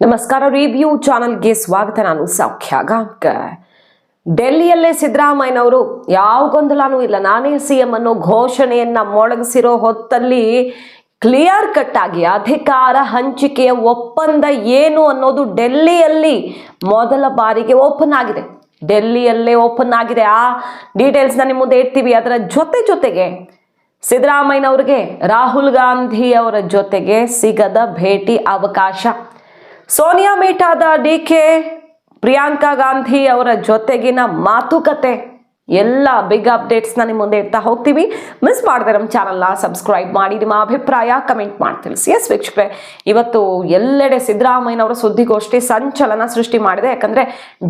ನಮಸ್ಕಾರ ರಿವ್ಯೂ ಚಾನಲ್ಗೆ ಸ್ವಾಗತ. ನಾನು ಸೌಖ್ಯ ಗಾಂವ್ಕರ್ ಡೆಲ್ಲಿಯಲ್ಲೇ ಸಿದ್ದರಾಮಯ್ಯನವರು, ಯಾವ ಗೊಂದಲನೂ ಇಲ್ಲ. ನಾನೇ ಸಿ ಎಂ ಅನ್ನೋ ಘೋಷಣೆಯನ್ನ ಮೊಳಗಿಸಿರೋ ಹೊತ್ತಲ್ಲಿ ಕ್ಲಿಯರ್ ಕಟ್ ಆಗಿ ಅಧಿಕಾರ ಹಂಚಿಕೆಯ ಒಪ್ಪಂದ ಏನು ಅನ್ನೋದು ಡೆಲ್ಲಿಯಲ್ಲಿ ಮೊದಲ ಬಾರಿಗೆ ಓಪನ್ ಆಗಿದೆ. ಡೆಲ್ಲಿಯಲ್ಲೇ ಓಪನ್ ಆಗಿದೆ. ಆ ಡೀಟೇಲ್ಸ್ನ ನಿಮ್ಮ ಮುಂದೆ ಇಡ್ತೀವಿ. ಅದರ ಜೊತೆ ಜೊತೆಗೆ ಸಿದ್ದರಾಮಯ್ಯನವ್ರಿಗೆ ರಾಹುಲ್ ಗಾಂಧಿ ಅವರ ಜೊತೆಗೆ ಸಿಗದ ಭೇಟಿ ಅವಕಾಶ. ಸೋನಿಯಾ ಮೀಟ್ ಆದ ಡಿ ಕೆ ಪ್ರಿಯಾಂಕಾ ಗಾಂಧಿ ಅವರ ಜೊತೆಗಿನ ಮಾತುಕತೆ. ಎಲ್ಲ ಬಿಗ್ ಅಪ್ಡೇಟ್ಸ್ನ ನಿಮ್ಮ ಮುಂದೆ ಇಡ್ತಾ ಹೋಗ್ತೀವಿ. ಮಿಸ್ ಮಾಡದೆ ನಮ್ಮ ಚಾನಲ್ನ ಸಬ್ಸ್ಕ್ರೈಬ್ ಮಾಡಿ, ನಿಮ್ಮ ಅಭಿಪ್ರಾಯ ಕಮೆಂಟ್ ಮಾಡಿ ತಿಳಿಸಿ ಎಸ್ ವೀಕ್ಷಕರೇ. ಇವತ್ತು ಎಲ್ಲೆಡೆ ಸಿದ್ದರಾಮಯ್ಯನವರ ಸುದ್ದಿಗೋಷ್ಠಿ ಸಂಚಲನ ಸೃಷ್ಟಿ ಮಾಡಿದೆ. ಯಾಕಂದ್ರೆ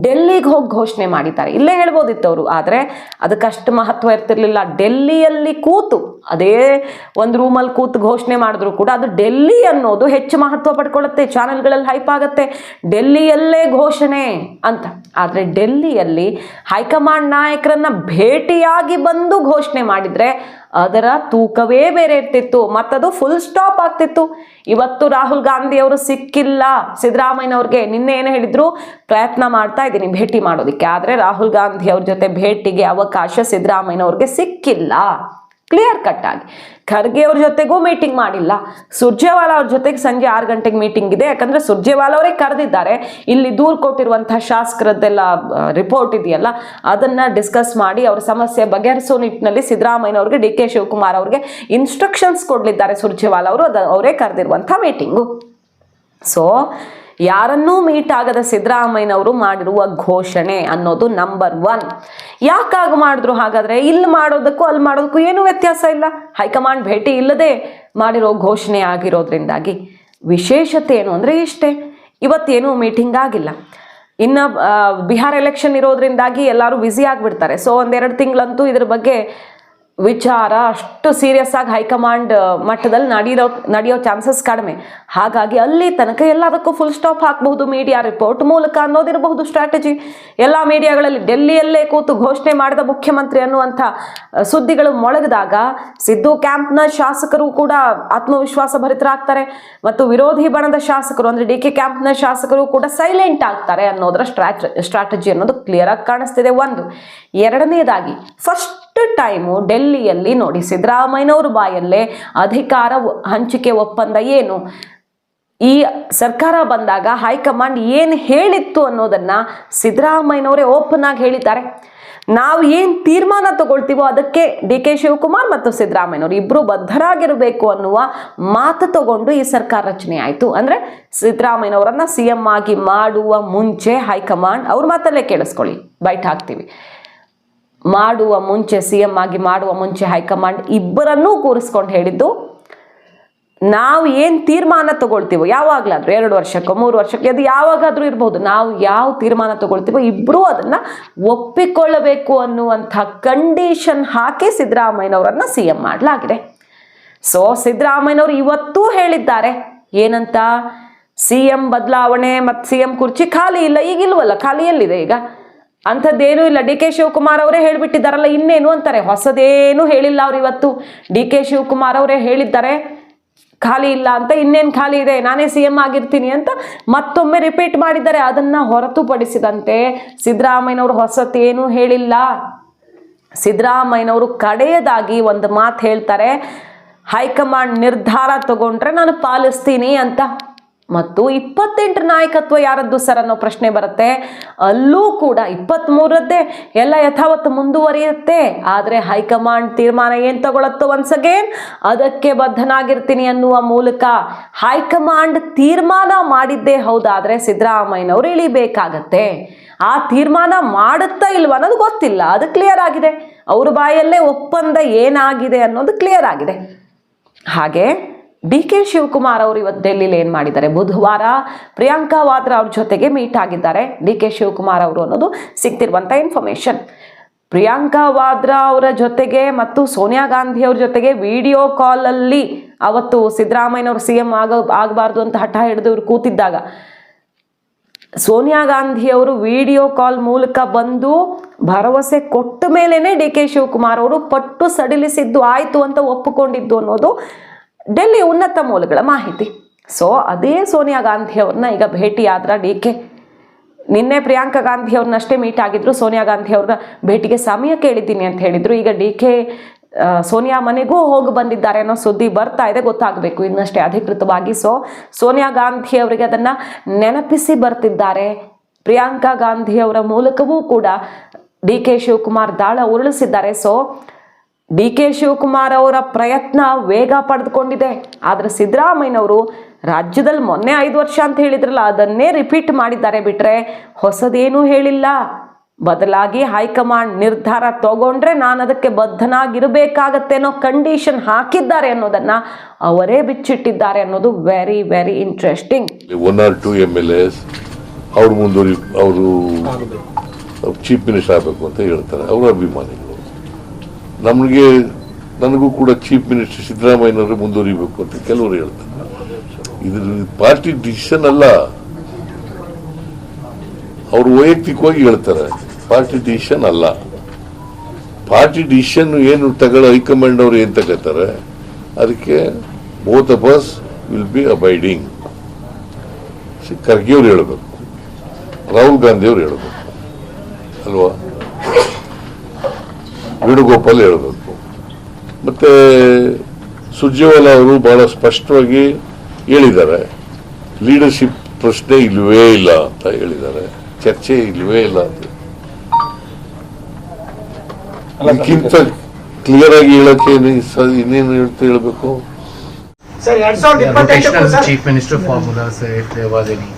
ಡೆಲ್ಲಿಗೆ ಹೋಗಿ ಘೋಷಣೆ ಮಾಡಿದ್ದಾರೆ. ಇಲ್ಲೇ ಹೇಳ್ಬೋದಿತ್ತು ಅವರು ಆದರೆ ಅದಕ್ಕಷ್ಟು ಮಹತ್ವ ಇರ್ತಿರ್ಲಿಲ್ಲ. ಡೆಲ್ಲಿಯಲ್ಲಿ ಕೂತು, ಅದೇ ಒಂದು ರೂಮಲ್ಲಿ ಕೂತು ಘೋಷಣೆ ಮಾಡಿದ್ರು ಕೂಡ ಅದು ಡೆಲ್ಲಿ ಅನ್ನೋದು ಹೆಚ್ಚು ಮಹತ್ವ ಪಡ್ಕೊಳ್ಳುತ್ತೆ. ಚಾನೆಲ್ಗಳಲ್ಲಿ ಹೈಪ್ ಆಗುತ್ತೆ. ಡೆಲ್ಲಿಯಲ್ಲೇ ಘೋಷಣೆ ಅಂತ. ಆದರೆ ಡೆಲ್ಲಿಯಲ್ಲಿ ಹೈಕಮಾಂಡ್ ನಾಯಕರನ್ನ ಭೇಟಿಯಾಗಿ ಬಂದು ಘೋಷಣೆ ಮಾಡಿದ್ರೆ ಅದರ ತೂಕವೇ ಬೇರೆ ಇರ್ತಿತ್ತು, ಮತ್ತದು ಫುಲ್ ಸ್ಟಾಪ್ ಆಗ್ತಿತ್ತು. ಇವತ್ತು ರಾಹುಲ್ ಗಾಂಧಿ ಅವರು ಸಿಕ್ಕಿಲ್ಲ, ಸಿದ್ದರಾಮಯ್ಯನವ್ರಿಗೆ ನಿನ್ನೆ ಏನು ಹೇಳಿದ್ರು? ಪ್ರಯತ್ನ ಮಾಡ್ತಾ ಇದ್ದೀನಿ ಭೇಟಿ ಮಾಡೋದಕ್ಕೆ, ಆದರೆ ರಾಹುಲ್ ಗಾಂಧಿ ಅವ್ರ ಜೊತೆ ಭೇಟಿಗೆ ಅವಕಾಶ ಸಿದ್ದರಾಮಯ್ಯನವ್ರಿಗೆ ಸಿಕ್ಕಿಲ್ಲ. ಕ್ಲಿಯರ್ ಕಟ್ ಆಗಿ. ಖರ್ಗೆ ಅವ್ರ ಜೊತೆಗೂ ಮೀಟಿಂಗ್ ಮಾಡಿಲ್ಲ. ಸುರ್ಜೇವಾಲಾ ಅವ್ರ ಜೊತೆಗೆ ಸಂಜೆ ಆರು ಗಂಟೆಗೆ ಮೀಟಿಂಗ್ ಇದೆ. ಯಾಕಂದ್ರೆ ಸುರ್ಜೇವಾಲಾ ಅವರೇ ಕರೆದಿದ್ದಾರೆ. ಇಲ್ಲಿ ದೂರು ಕೊಟ್ಟಿರುವಂತಹ ಶಾಸಕರದ್ದೆಲ್ಲ ರಿಪೋರ್ಟ್ ಇದೆಯಲ್ಲ, ಅದನ್ನ ಡಿಸ್ಕಸ್ ಮಾಡಿ ಅವ್ರ ಸಮಸ್ಯೆ ಬಗೆಹರಿಸೋ ನಿಟ್ಟಿನಲ್ಲಿ ಸಿದ್ದರಾಮಯ್ಯನವ್ರಿಗೆ ಡಿ ಕೆ ಶಿವಕುಮಾರ್ ಅವ್ರಿಗೆ ಇನ್ಸ್ಟ್ರಕ್ಷನ್ಸ್ ಕೊಡಲಿದ್ದಾರೆ ಸುರ್ಜೇವಾಲಾ ಅವರು. ಅದ, ಅವರೇ ಕರೆದಿರುವಂತಹ ಮೀಟಿಂಗು ಸೊ ಯಾರನ್ನೂ ಮೀಟ್ ಆಗದ ಸಿದ್ದರಾಮಯ್ಯನವರು ಮಾಡಿರುವ ಘೋಷಣೆ ಅನ್ನೋದು ನಂಬರ್ ಒನ್ ಯಾಕಾಗಿ ಮಾಡಿದ್ರು ಹಾಗಾದ್ರೆ? ಇಲ್ಲಿ ಮಾಡೋದಕ್ಕೂ ಅಲ್ಲಿ ಮಾಡೋದಕ್ಕೂ ಏನೂ ವ್ಯತ್ಯಾಸ ಇಲ್ಲ. ಹೈಕಮಾಂಡ್ ಭೇಟಿ ಇಲ್ಲದೆ ಮಾಡಿರೋ ಘೋಷಣೆ ಆಗಿರೋದ್ರಿಂದಾಗಿ ವಿಶೇಷತೆ ಏನು ಅಂದರೆ ಇಷ್ಟೇ. ಇವತ್ತೇನು ಮೀಟಿಂಗ್ ಆಗಿಲ್ಲ. ಇನ್ನು ಬಿಹಾರ್ ಎಲೆಕ್ಷನ್ ಇರೋದ್ರಿಂದಾಗಿ ಎಲ್ಲರೂ ಬ್ಯುಸಿ ಆಗಿಬಿಡ್ತಾರೆ. ಸೊ ಒಂದೆರಡು ತಿಂಗಳಂತೂ ಇದ್ರ ಬಗ್ಗೆ ವಿಚಾರ ಅಷ್ಟು ಸೀರಿಯಸ್ ಆಗಿ ಹೈಕಮಾಂಡ್ ಮಟ್ಟದಲ್ಲಿ ನಡೆಯೋ ನಡೆಯೋ ಚಾನ್ಸಸ್ ಕಡಿಮೆ. ಹಾಗಾಗಿ ಅಲ್ಲಿ ತನಕ ಎಲ್ಲದಕ್ಕೂ ಫುಲ್ ಸ್ಟಾಪ್ ಹಾಕಬಹುದು ಮೀಡಿಯಾ ರಿಪೋರ್ಟ್ ಮೂಲಕ ಅನ್ನೋದಿರಬಹುದು ಸ್ಟ್ರಾಟಜಿ ಎಲ್ಲ ಮೀಡಿಯಾಗಳಲ್ಲಿ ಡೆಲ್ಲಿಯಲ್ಲೇ ಕೂತು ಘೋಷಣೆ ಮಾಡಿದ ಮುಖ್ಯಮಂತ್ರಿ ಅನ್ನುವಂಥ ಸುದ್ದಿಗಳು ಮೊಳಗಿದಾಗ ಸಿದ್ದು ಕ್ಯಾಂಪ್ನ ಶಾಸಕರು ಕೂಡ ಆತ್ಮವಿಶ್ವಾಸ ಭರಿತರಾಗ್ತಾರೆ ಮತ್ತು ವಿರೋಧಿ ಬಣದ ಶಾಸಕರು ಅಂದರೆ ಡಿ ಕೆ ಕ್ಯಾಂಪ್ನ ಶಾಸಕರು ಕೂಡ ಸೈಲೆಂಟ್ ಆಗ್ತಾರೆ ಅನ್ನೋದರ ಸ್ಟ್ರಾಟ ಸ್ಟ್ರಾಟಜಿ ಅನ್ನೋದು ಕ್ಲಿಯರ್ ಆಗಿ ಕಾಣಿಸ್ತಿದೆ. ಒಂದು. ಎರಡನೇದಾಗಿ ಫಸ್ಟ್ ಟೈಮು ಡೆಲ್ಲಿಯಲ್ಲಿ ನೋಡಿ ಸಿದ್ದರಾಮಯ್ಯನವ್ರ ಬಾಯಲ್ಲೇ ಅಧಿಕಾರ ಹಂಚಿಕೆ ಒಪ್ಪಂದ ಏನು? ಈ ಸರ್ಕಾರ ಬಂದಾಗ ಹೈಕಮಾಂಡ್ ಏನು ಹೇಳಿತ್ತು ಅನ್ನೋದನ್ನ ಸಿದ್ದರಾಮಯ್ಯನವರೇ ಓಪನ್ ಆಗಿ ಹೇಳಿದ್ದಾರೆ. ನಾವು ಏನು ತೀರ್ಮಾನ ತಗೊಳ್ತೀವೋ ಅದಕ್ಕೆ ಡಿ ಕೆ ಶಿವಕುಮಾರ್ ಮತ್ತು ಸಿದ್ದರಾಮಯ್ಯನವರು ಇಬ್ಬರು ಬದ್ಧರಾಗಿರಬೇಕು ಅನ್ನುವ ಮಾತು ತಗೊಂಡು ಈ ಸರ್ಕಾರ ರಚನೆ ಆಯಿತು. ಅಂದರೆ ಸಿದ್ದರಾಮಯ್ಯನವರನ್ನ ಸಿ ಎಂ ಆಗಿ ಮಾಡುವ ಮುಂಚೆ ಹೈಕಮಾಂಡ್ ಅವ್ರ ಮಾತಲ್ಲೇ ಕೇಳಿಸ್ಕೊಳ್ಳಿ. ಬೈಟ್ ಹಾಕ್ತೀವಿ. ಮಾಡುವ ಮುಂಚೆ ಸಿ ಎಂ ಆಗಿ ಮಾಡುವ ಮುಂಚೆ ಹೈಕಮಾಂಡ್ ಇಬ್ಬರನ್ನೂ ಕೂರಿಸ್ಕೊಂಡು ಹೇಳಿದ್ದು, ನಾವು ಏನು ತೀರ್ಮಾನ ತಗೊಳ್ತೀವೋ, ಯಾವಾಗಲಾದ್ರೂ ಎರಡು ವರ್ಷಕ್ಕೋ, ಮೂರು ವರ್ಷಕ್ಕೆ, ಅದು ಯಾವಾಗಾದರೂ ಇರ್ಬೋದು, ನಾವು ಯಾವ ತೀರ್ಮಾನ ತಗೊಳ್ತೀವೋ ಇಬ್ಬರೂ ಅದನ್ನ ಒಪ್ಪಿಕೊಳ್ಳಬೇಕು ಅನ್ನುವಂಥ ಕಂಡೀಷನ್ ಹಾಕಿ ಸಿದ್ದರಾಮಯ್ಯನವರನ್ನು ಸಿ ಎಂ ಮಾಡಲಾಗಿದೆ. ಸೊ ಸಿದ್ದರಾಮಯ್ಯನವರು ಇವತ್ತೂ ಹೇಳಿದ್ದಾರೆ, ಏನಂತ ಸಿ ಎಂ ಬದಲಾವಣೆ ಮತ್ತು ಸಿ ಎಂ ಕುರ್ಚಿ ಖಾಲಿ ಇಲ್ಲ ಈಗ ಇಲ್ವಲ್ಲ ಖಾಲಿ ಎಲ್ಲಿದೆ ಈಗ. ಅಂಥದ್ದೇನೂ ಇಲ್ಲ. ಡಿ ಕೆ ಶಿವಕುಮಾರ್ ಅವರೇ ಹೇಳಿಬಿಟ್ಟಿದ್ದಾರಲ್ಲ, ಇನ್ನೇನು ಅಂತಾರೆ? ಹೊಸದೇನು ಹೇಳಿಲ್ಲ ಅವ್ರು ಇವತ್ತು. ಡಿ ಕೆ ಶಿವಕುಮಾರ್ ಅವರೇ ಹೇಳಿದ್ದಾರೆ, ಖಾಲಿ ಇಲ್ಲ ಅಂತ ಇನ್ನೇನು ಖಾಲಿ ಇದೆ? ನಾನೇ ಸಿ ಎಂ ಆಗಿರ್ತೀನಿ ಅಂತ ಮತ್ತೊಮ್ಮೆ ರಿಪೀಟ್ ಮಾಡಿದ್ದಾರೆ. ಅದನ್ನ ಹೊರತುಪಡಿಸಿದಂತೆ ಸಿದ್ದರಾಮಯ್ಯನವರು ಹೊಸತೇನು ಹೇಳಿಲ್ಲ. ಸಿದ್ದರಾಮಯ್ಯನವರು ಕಡೆಯದಾಗಿ ಒಂದು ಮಾತು ಹೇಳ್ತಾರೆ, ಹೈಕಮಾಂಡ್ ನಿರ್ಧಾರ ತಗೊಂಡ್ರೆ ನಾನು ಪಾಲಿಸ್ತೀನಿ ಅಂತ. ಮತ್ತು ಇಪ್ಪತ್ತೆಂಟರ ನಾಯಕತ್ವ ಯಾರದ್ದು ಸರ್ ಅನ್ನೋ ಪ್ರಶ್ನೆ ಬರುತ್ತೆ. ಅಲ್ಲೂ ಕೂಡ ಇಪ್ಪತ್ತ್ಮೂರದ್ದೇ ಎಲ್ಲ ಯಥಾವತ್ತು ಮುಂದುವರಿಯುತ್ತೆ. ಆದರೆ ಹೈಕಮಾಂಡ್ ತೀರ್ಮಾನ ಏನು ತಗೊಳತ್ತೋ ಒನ್ಸ್ ಅಗೇನ್ ಅದಕ್ಕೆ ಬದ್ಧನಾಗಿರ್ತೀನಿ ಅನ್ನುವ ಮೂಲಕ ಹೈಕಮಾಂಡ್ ತೀರ್ಮಾನ ಮಾಡಿದ್ದೇ ಹೌದಾದರೆ ಸಿದ್ದರಾಮಯ್ಯನವರು ಇಳಿಬೇಕಾಗತ್ತೆ. ಆ ತೀರ್ಮಾನ ಮಾಡುತ್ತಾ ಇಲ್ವ ಅನ್ನೋದು ಗೊತ್ತಿಲ್ಲ. ಅದು ಕ್ಲಿಯರ್ ಆಗಿದೆ. ಅವ್ರ ಬಾಯಲ್ಲೇ ಒಪ್ಪಂದ ಏನಾಗಿದೆ ಅನ್ನೋದು ಕ್ಲಿಯರ್ ಆಗಿದೆ. ಹಾಗೆ ಡಿ ಕೆ ಶಿವಕುಮಾರ್ ಅವರು ಇವತ್ತು ಡೆಲ್ಲಿಲಿ ಏನು ಮಾಡಿದ್ದಾರೆ? ಬುಧವಾರ ಪ್ರಿಯಾಂಕಾ ವಾದ್ರಾ ಅವ್ರ ಜೊತೆಗೆ ಮೀಟ್ ಆಗಿದ್ದಾರೆ. ಡಿ ಕೆ ಶಿವಕುಮಾರ್ ಅವರು ಅನ್ನೋದು ಸಿಗ್ತಿರುವಂಥ ಇನ್ಫಾರ್ಮೇಷನ್ ಪ್ರಿಯಾಂಕಾ ವಾದ್ರಾ ಅವರ ಜೊತೆಗೆ ಮತ್ತು ಸೋನಿಯಾ ಗಾಂಧಿ ಅವ್ರ ಜೊತೆಗೆ ವಿಡಿಯೋ ಕಾಲಲ್ಲಿ ಅವತ್ತು ಸಿದ್ದರಾಮಯ್ಯನವರು ಸಿ ಎಂ ಆಗ, ಆಗಬಾರ್ದು ಅಂತ ಹಠ ಹಿಡಿದು ಇವರು ಕೂತಿದ್ದಾಗ ಸೋನಿಯಾ ಗಾಂಧಿ ಅವರು ವಿಡಿಯೋ ಕಾಲ್ ಮೂಲಕ ಬಂದು ಭರವಸೆ ಕೊಟ್ಟ ಮೇಲೇ ಡಿ ಕೆ ಶಿವಕುಮಾರ್ ಅವರು ಪಟ್ಟು ಸಡಿಲಿಸಿದ್ದು ಆಯಿತು ಅಂತ ಒಪ್ಪಿಕೊಂಡಿದ್ದು ಅನ್ನೋದು ಡೆಲ್ಲಿ ಉನ್ನತ ಮೂಲಗಳ ಮಾಹಿತಿ. ಸೊ, ಅದೇ ಸೋನಿಯಾ ಗಾಂಧಿಯವ್ರನ್ನ ಈಗ ಭೇಟಿ ಆದ್ರ ಡಿ ಕೆ ನಿನ್ನೆ ಪ್ರಿಯಾಂಕಾ ಗಾಂಧಿ ಅವ್ರನ್ನಷ್ಟೇ ಮೀಟ್ ಆಗಿದ್ರು, ಸೋನಿಯಾ ಗಾಂಧಿ ಅವ್ರ ಭೇಟಿಗೆ ಸಮಯ ಕೇಳಿದ್ದೀನಿ ಅಂತ ಹೇಳಿದ್ರು. ಈಗ ಡಿ ಕೆ ಸೋನಿಯಾ ಮನೆಗೂ ಹೋಗಿ ಬಂದಿದ್ದಾರೆ ಅನ್ನೋ ಸುದ್ದಿ ಬರ್ತಾ ಇದೆ, ಗೊತ್ತಾಗಬೇಕು ಇನ್ನಷ್ಟೇ ಅಧಿಕೃತವಾಗಿ. ಸೊ, ಸೋನಿಯಾ ಗಾಂಧಿ ಅವರಿಗೆ ಅದನ್ನ ನೆನಪಿಸಿ ಬರ್ತಿದ್ದಾರೆ. ಪ್ರಿಯಾಂಕಾ ಗಾಂಧಿ ಅವರ ಮೂಲಕವೂ ಕೂಡ ಡಿ ಕೆ ಶಿವಕುಮಾರ್ ದಾಳ ಉರುಳಿಸಿದ್ದಾರೆ. ಸೊ ಡಿ ಕೆ ಶಿವಕುಮಾರ್ ಅವರ ಪ್ರಯತ್ನ ವೇಗ ಪಡೆದುಕೊಂಡಿದೆ. ಆದರೆ ಸಿದ್ದರಾಮಯ್ಯನವರು ರಾಜ್ಯದಲ್ಲಿ ಮೊನ್ನೆ ಐದು ವರ್ಷ ಅಂತ ಹೇಳಿದ್ರಲ್ಲ ಅದನ್ನೇ ರಿಪೀಟ್ ಮಾಡಿದ್ದಾರೆ ಬಿಟ್ರೆ ಹೊಸದೇನೂ ಹೇಳಿಲ್ಲ. ಬದಲಾಗಿ ಹೈಕಮಾಂಡ್ ನಿರ್ಧಾರ ತಗೊಂಡ್ರೆ ನಾನು ಅದಕ್ಕೆ ಬದ್ಧನಾಗಿರಬೇಕಾಗತ್ತೆ ಅನ್ನೋ ಕಂಡೀಷನ್ ಹಾಕಿದ್ದಾರೆ ಅನ್ನೋದನ್ನ ಅವರೇ ಬಿಚ್ಚಿಟ್ಟಿದ್ದಾರೆ ಅನ್ನೋದು very very interesting one or two M L S ಅವ್ರು ಮುಂದುವರಿ ಅವರು ಚೀಫ್ ಮಿನಿಸ್ಟರ್ ಆಗಬೇಕು ಅಂತ ಹೇಳ್ತಾರೆ. ಅವರ ಅಭಿಮಾನಿಗಳು. ನಮಗೆ, ನನಗೂ ಕೂಡ ಚೀಫ್ ಮಿನಿಸ್ಟರ್ ಸಿದ್ದರಾಮಯ್ಯನವರು ಮುಂದುವರಿಬೇಕು ಅಂತ ಕೆಲವರು ಹೇಳ್ತಾರೆ. ಇದ್ರ ಪಾರ್ಟಿ ಡಿಸಿಷನ್ ಅಲ್ಲ. ಅವರು ವೈಯಕ್ತಿಕವಾಗಿ ಹೇಳ್ತಾರೆ, ಪಾರ್ಟಿ ಡಿಸಿಷನ್ ಅಲ್ಲ. ಪಾರ್ಟಿ ಡಿಸಿಷನ್ ಏನು ತಗೊಳ್ಳೋ ಹೈಕಮಾಂಡ್ ಅವರು ಏನು ತಗೋತಾರೆ, ಅದಕ್ಕೆ both of us will be abiding Kharge ಅವ್ರು ಹೇಳಬೇಕು, ರಾಹುಲ್ ಗಾಂಧಿ ಅವ್ರು ಹೇಳಬೇಕು, ಅಲ್ವಾ? ವೇಣುಗೋಪಾಲ್ ಹೇಳಬೇಕು. ಮತ್ತೆ ಸುರ್ಜೇವಾಲ ಅವರು ಬಹಳ ಸ್ಪಷ್ಟವಾಗಿ ಹೇಳಿದ್ದಾರೆ ಲೀಡರ್ಶಿಪ್ ಪ್ರಶ್ನೆ ಇಲ್ವೇ ಇಲ್ಲ ಅಂತ ಹೇಳಿದ್ದಾರೆ ಚರ್ಚೆ ಇಲ್ವೇ ಇಲ್ಲ ಅಂತ. ಇದಕ್ಕಿಂತ ಕ್ಲಿಯರ್ ಆಗಿ ಹೇಳಕ್ಕೆ ಇನ್ನೇನು ಹೇಳ್ತಾ ಹೇಳಬೇಕು? Chief minister formula if rotational they was any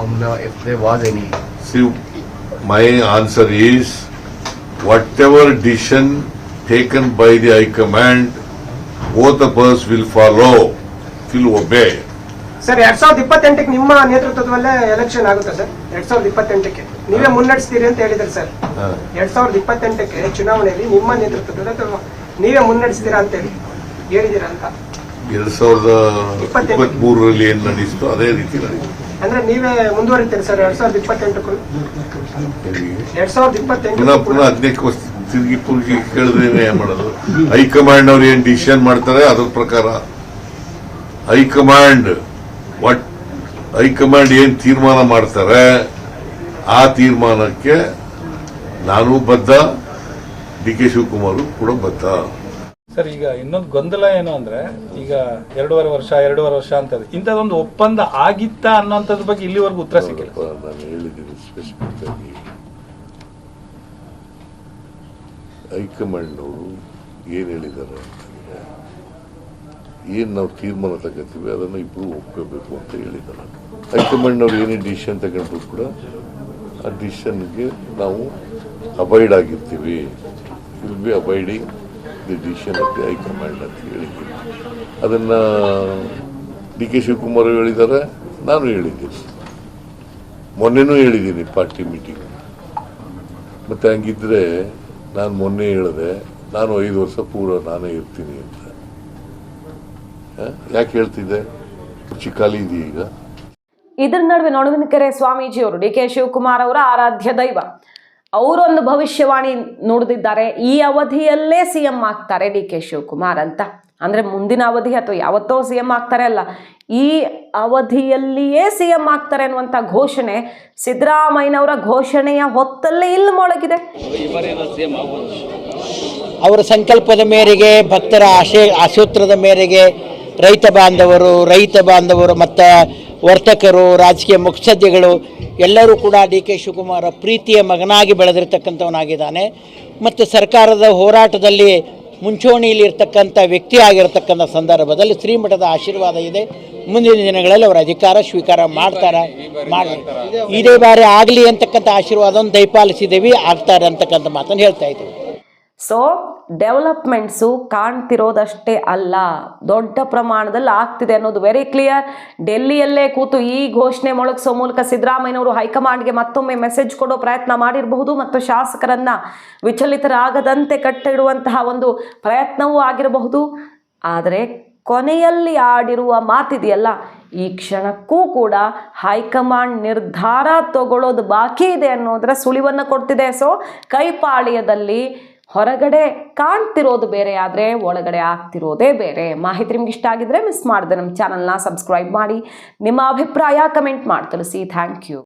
C sir, if there was any. Rotational my answer is whatever decision taken by the High Command, both the us will follow, will obey. Sir ಎರಡ್ ಸಾವಿರದ ಇಪ್ಪತ್ತೆಂಟಕ್ಕೆ ನಿಮ್ಮ ನೇತೃತ್ವದಲ್ಲೇ election ಆಗುತ್ತೆ sir ಎರಡ್ ಸಾವಿರದ ಇಪ್ಪತ್ತೆಂಟಕ್ಕೆ. ನೀವೇ ಮುನ್ನಡೆಸ್ತೀರಿ ಅಂತ ಹೇಳಿದ್ರಿ sir ಎರಡ್ ಸಾವಿರದ ಇಪ್ಪತ್ತೆಂಟಕ್ಕೆ ಚುನಾವಣೆಯಲ್ಲಿ ನಿಮ್ಮ ನೇತೃತ್ವದಲ್ಲಿ ಅಥವಾ ನೀವೇ ಮುನ್ನಡೆಸಿದಿರಾ ಅಂತ ಹೇಳಿ ಹೇಳಿದ್ದೀರಾ ಅಂತ? ಎರಡ್ ಸಾವಿರದ ಇಪ್ಪತ್ತೆಂಟು. ಇಪ್ಪತ್ತ್ ಮೂರರಲ್ಲಿ ಏನ್ ನಡೀತು ಅದೇ ರೀತಿ ನಡೀತು ಅಂದ್ರೆ ನೀವೇ ಮುಂದುವರಿತೀರಿ ಸರ್ ಎರಡ್ ಸಾವಿರದ ಇಪ್ಪತ್ತೆಂಟಕ್ಕೂ? ಎರಡ್ ಸಾವಿರದ ಪುನಃ ಇಪ್ಪತ್ತೆಂಟು ಪುನಃ ಹದಿನೈದು ತಿರುಗಿ ಪುರುಗಿ ಕೇಳಿದ್ರೆ ಏನ್ ಮಾಡೋದು? ಹೈಕಮಾಂಡ್ ಅವ್ರು ಏನ್ ಡಿಸಿಷನ್ ಮಾಡ್ತಾರೆ ಅದ್ರ ಪ್ರಕಾರ. ಹೈಕಮಾಂಡ್ ವಾಟ್ ಹೈಕಮಾಂಡ್ ಏನ್ ತೀರ್ಮಾನ ಮಾಡ್ತಾರೆ ಆ ತೀರ್ಮಾನಕ್ಕೆ ನಾನು ಬದ್ಧ. ಡಿ ಕೆ ಶಿವಕುಮಾರ್ ಕೂಡ ಬದ್ಧ. ಸರ್, ಈಗ ಇನ್ನೊಂದು ಗೊಂದಲ ಏನು ಅಂದ್ರೆ, ಈಗ ಎರಡೂವರೆ ವರ್ಷ ಎರಡೂವರೆ ವರ್ಷ ಅಂತ ಇಂಥದ್ದೊಂದು ಒಪ್ಪಂದ ಆಗಿತ್ತ ಅನ್ನೋಂಥದ್ರ ಬಗ್ಗೆ ಇಲ್ಲಿವರೆಗೂ ಉತ್ತರ ಸಿಕ್ಕಿಲ್ಲ. ನಾನು ಹೇಳಿದ್ದೀನಿ ಸ್ಪೆಸಿಫಿಕ್ ಹೈಕಮಾಂಡ್ ಅವರು ಏನ್ ಹೇಳಿದ್ದಾರೆ ಏನ್ ನಾವು ತೀರ್ಮಾನ ತಗೋತೀವಿ, ಅದನ್ನ ಇಬ್ರು ಒಪ್ಕೋಬೇಕು ಅಂತ ಹೇಳಿದ್ದಾರೆ. ಹೈಕಮಾಂಡ್ ಅವ್ರು ಏನೇ ಡಿಸಿಷನ್ ತಗೊಂಡ್ರು ಕೂಡ, ಆ ಡಿಸಿಷನ್ಗೆ ನಾವು ಅಬೈಡ್ ಆಗಿರ್ತೀವಿ. Will be abiding the decision the high command ಅಂತ ಹೇಳಿ ಅದನ್ನ ಡಿ ಕೆ ಶಿವಕುಮಾರ್ ಹೇಳಿದ್ದಾರೆ, ನಾನು ಹೇಳಿದ್ದೀನಿ. ಮೊನ್ನೆನೂ ಹೇಳಿದ್ದೀನಿ ಪಾರ್ಟಿ ಮೀಟಿಂಗ್ ಮತ್ತೆ ಹಂಗಿದ್ರೆ ನಾನು ಮೊನ್ನೆ ಹೇಳಿದೆ, ನಾನು ಐದು ವರ್ಷ ಪೂರ್ವ ನಾನೇ ಇರ್ತೀನಿ ಅಂತ? ಯಾಕೆ ಹೇಳ್ತಿದ್ದೆ? ಕುರ್ಚಿ ಖಾಲಿ ಇದೆಯಾ ಈಗ? ಇದರ ನಡುವೆ ನೊಣವಿನಕೆರೆ ಸ್ವಾಮೀಜಿ ಅವರು ಡಿ ಕೆ ಶಿವಕುಮಾರ್ ಅವರ ಆರಾಧ್ಯ ದೈವ. ಅವರೊಂದು ಭವಿಷ್ಯವಾಣಿ ನುಡಿದಿದ್ದಾರೆ. ಈ ಅವಧಿಯಲ್ಲೇ ಸಿ ಎಂ ಆಗ್ತಾರೆ ಡಿ ಕೆ ಶಿವಕುಮಾರ್ ಅಂತ. ಅಂದರೆ ಮುಂದಿನ ಅವಧಿ ಅಥವಾ ಯಾವತ್ತೋ ಸಿ ಎಂ ಆಗ್ತಾರೆ ಅಲ್ಲ. ಈ ಅವಧಿಯಲ್ಲಿಯೇ ಸಿ ಎಂ ಆಗ್ತಾರೆ ಅನ್ನುವಂಥ ಘೋಷಣೆ ಸಿದ್ದರಾಮಯ್ಯನವರ ಘೋಷಣೆಯ ಹೊತ್ತಲ್ಲೇ ಇಲ್ಲಿ ಮೊಳಗಿದೆ. ಅವರ ಸಂಕಲ್ಪದ ಮೇರೆಗೆ, ಭಕ್ತರ ಆಶೆ ಆಸೂತ್ರದ ಮೇರೆಗೆ ರೈತ ಬಾಂಧವರು ರೈತ ಬಾಂಧವರು, ಮತ್ತು ವರ್ತಕರು, ರಾಜಕೀಯ ಮುತ್ಸದ್ದಿಗಳು ಎಲ್ಲರೂ ಕೂಡ ಡಿ ಕೆ ಶಿವಕುಮಾರ ಪ್ರೀತಿಯ ಮಗನಾಗಿ ಬೆಳೆದಿರ್ತಕ್ಕಂಥವನಾಗಿದ್ದಾನೆ. ಮತ್ತು ಸರ್ಕಾರದ ಹೋರಾಟದಲ್ಲಿ ಮುಂಚೂಣಿಯಲ್ಲಿ ಇರ್ತಕ್ಕಂಥ ವ್ಯಕ್ತಿ ಆಗಿರತಕ್ಕಂಥ ಸಂದರ್ಭದಲ್ಲಿ ಶ್ರೀಮಠದ ಆಶೀರ್ವಾದ ಇದೆ. ಮುಂದಿನ ದಿನಗಳಲ್ಲಿ ಅವರ ಅಧಿಕಾರ ಸ್ವೀಕಾರ ಮಾಡ್ತಾರೆ ಮಾಡಿ ಇದೇ ಬಾರಿ ಆಗಲಿ ಅಂತಕ್ಕಂಥ ಆಶೀರ್ವಾದವನ್ನು ದಯಪಾಲಿಸಿದ್ದೀವಿ ಆಗ್ತಾರೆ ಅಂತಕ್ಕಂಥ ಮಾತನ್ನು ಹೇಳ್ತಾ ಇದ್ದೀವಿ. ಸೊ ಡೆವಲಪ್ಮೆಂಟ್ಸು ಕಾಣ್ತಿರೋದಷ್ಟೇ ಅಲ್ಲ. ದೊಡ್ಡ ಪ್ರಮಾಣದಲ್ಲಿ ಆಗ್ತಿದೆ ಅನ್ನೋದು ವೆರಿ ಕ್ಲಿಯರ್ ಡೆಲ್ಲಿಯಲ್ಲೇ ಕೂತು ಈ ಘೋಷಣೆ ಮೊಳಗಿಸೋ ಮೂಲಕ ಸಿದ್ದರಾಮಯ್ಯನವರು ಹೈಕಮಾಂಡ್ಗೆ ಮತ್ತೊಮ್ಮೆ ಮೆಸೇಜ್ ಕೊಡೋ ಪ್ರಯತ್ನ ಮಾಡಿರಬಹುದು ಮತ್ತು ಶಾಸಕರನ್ನು ವಿಚಲಿತರಾಗದಂತೆ ಕಟ್ಟಿಡುವಂತಹ ಒಂದು ಪ್ರಯತ್ನವೂ ಆಗಿರಬಹುದು. ಆದರೆ ಕೊನೆಯಲ್ಲಿ ಆಡಿರುವ ಮಾತಿದೆಯಲ್ಲ, ಈ ಕ್ಷಣಕ್ಕೂ ಕೂಡ ಹೈಕಮಾಂಡ್ ನಿರ್ಧಾರ ತಗೊಳ್ಳೋದು ಬಾಕಿ ಇದೆ ಅನ್ನೋದರ ಸುಳಿವನ್ನು ಕೊಡ್ತಿದೆ. ಸೊ ಕೈಪಾಳ್ಯದಲ್ಲಿ ಹೊರಗಡೆ ಕಾಣ್ತಿರೋದು ಬೇರೆ, ಆದರೆ ಒಳಗಡೆ ಆಗ್ತಿರೋದೇ ಬೇರೆ. ಮಾಹಿತಿ ನಿಮ್ಗೆ ಇಷ್ಟ ಆಗಿದ್ರೆ ಮಿಸ್ ಮಾಡಿದೆ ನಮ್ಮ ಚಾನಲ್ನ ಸಬ್ಸ್ಕ್ರೈಬ್ ಮಾಡಿ. ನಿಮ್ಮ ಅಭಿಪ್ರಾಯ ಕಮೆಂಟ್ ಮಾಡಿ, ತಿಳಿಸಿ ಥ್ಯಾಂಕ್ ಯು